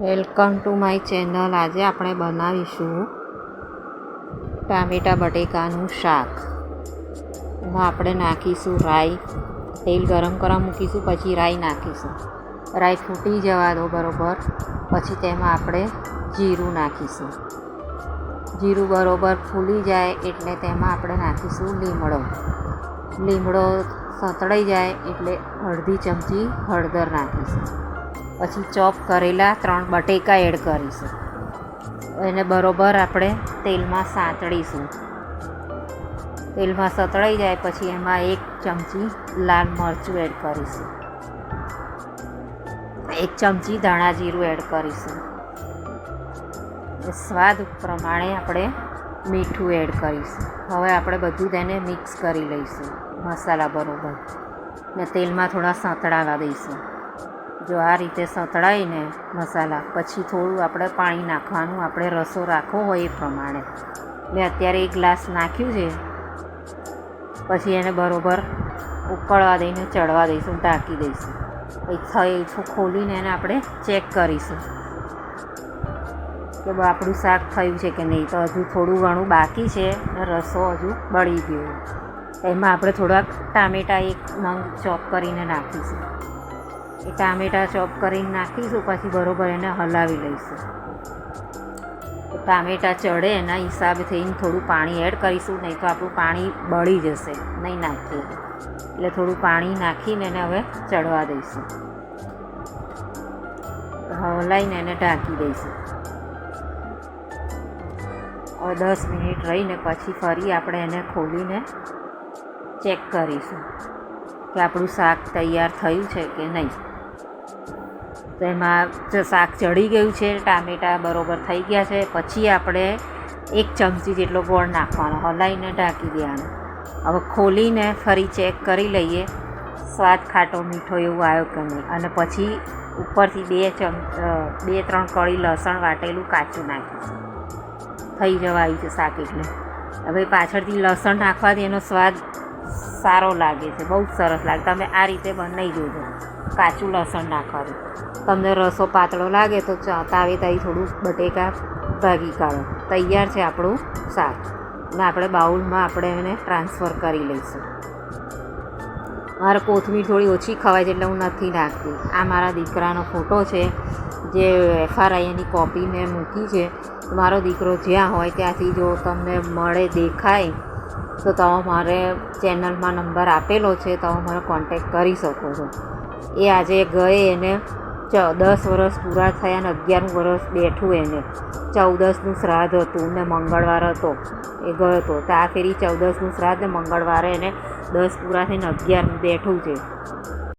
Welcome to my channel. આજે આપણે બનાવીશું ટામેટા બટેકાનું શાક. એમાં આપણે નાખીશું રાઈ. તેલ ગરમ કરવા મૂકીશું, પછી રાઈ નાખીશું. રાઈ ફૂટી જવા દો બરોબર. પછી તેમાં આપણે જીરું નાખીશું. જીરું બરોબર ફૂલી જાય એટલે તેમાં આપણે નાખીશું લીમડો. લીમડો સતળાઈ જાય એટલે અડધી ચમચી હળદર નાખીશું. પછી ચોપ કરેલા ત્રણ બટેકા એડ કરીશું. એને બરોબર આપણે તેલમાં સાંતળીશું. તેલમાં સતળાઈ જાય પછી એમાં એક ચમચી લાલ મરચું એડ કરીશું. એક ચમચી ધાણા જીરું એડ કરીશું. સ્વાદ પ્રમાણે આપણે મીઠું એડ કરીશું. હવે આપણે બધું તેને મિક્સ કરી લઈશું. મસાલા બરોબર. ને તેલમાં થોડા સાંતળાવા દઈશું. જો આ રીતે સતળાઈને મસાલા, પછી થોડું આપણે પાણી નાખવાનું, આપણે રસો રાખવો હોય એ પ્રમાણે. મેં અત્યારે એક ગ્લાસ નાખ્યું છે. પછી એને બરોબર ઉકળવા દઈને ચડવા દઈશું, ઢાંકી દઈશું. પછી થઈ ખોલીને એને આપણે ચેક કરીશું કે આપણું શાક થયું છે કે નહીં. તો હજુ થોડું ઘણું બાકી છે અને રસો હજુ બળી ગયો એમાં આપણે થોડાક ટામેટાં એક નંગ ચોપ કરીને નાખીશું. એ ટામેટાં ચોપ કરીને નાખીશું, પછી બરોબર એને હલાવી લઈશું. ટામેટાં ચડે, એના હિસાબથી થોડું પાણી એડ કરીશું, નહીં તો આપણું પાણી બળી જશે, નહીં નાખીએ. એટલે થોડું પાણી નાખીને એને હવે ચડવા દઈશું. હલાઈને એને ઢાંકી દઈશું. દસ મિનિટ રહીને પછી ફરી આપણે એને ખોલીને ચેક કરીશું કે આપણું શાક તૈયાર થયું છે કે નહીં. તો એમાં શાક ચડી ગયું છે, ટામેટાં બરોબર થઈ ગયા છે. પછી આપણે એક ચમચી જેટલો ગોળ નાખવાનો હલાવીને ઢાંકી દેવાનો. હવે ખોલીને ફરી ચેક કરી લઈએ, સ્વાદ ખાટો, મીઠો એવું આવ્યો કે નહીં. અને પછી ઉપરથી બે ચમ બે, ત્રણ કળી લસણ વાટેલું કાચું નાખ્યું. થઈ જવા આવ્યું છે શાક એટલે. હવે પાછળથી લસણ નાખવાથી એનો સ્વાદ સારો લાગે છે, બહુ સરસ લાગે. તમે આ રીતે બનાવી જોજો. કાચું લસણ નાખવાનું. તમને રસો પાતળો લાગે તો તાવે તાવી થોડું બટેકા ભાગી કાઢો. તૈયાર છે આપણું શાક. અને આપણે બાઉલમાં આપણે એને ટ્રાન્સફર કરી લઈશું. મારે કોથમીર થોડી ઓછી ખવાય છે એટલે હું નથી નાખતી. આ મારા દીકરાનો ફોટો છે, જે એફઆરઆઈની કોપી મેં મૂકી છે. મારો દીકરો જ્યાં હોય ત્યાંથી જો તમને મળે, દેખાય, તો તમે મારે ચેનલમાં નંબર આપેલો છે, તમે મને કોન્ટેક કરી શકો છો. એ આજે ગયે એને ચ દસ વર્ષ પૂરા થયા અને અગિયાર વર્ષ બેઠું એને. ચૌદસનું શ્રાદ્ધ હતું ને મંગળવાર હતો. એ ગયો હતો તો આ ફેરી ચૌદસનું શ્રાદ્ધ ને મંગળવારે એને દસ પૂરા થઈને અગિયાર બેઠું છે.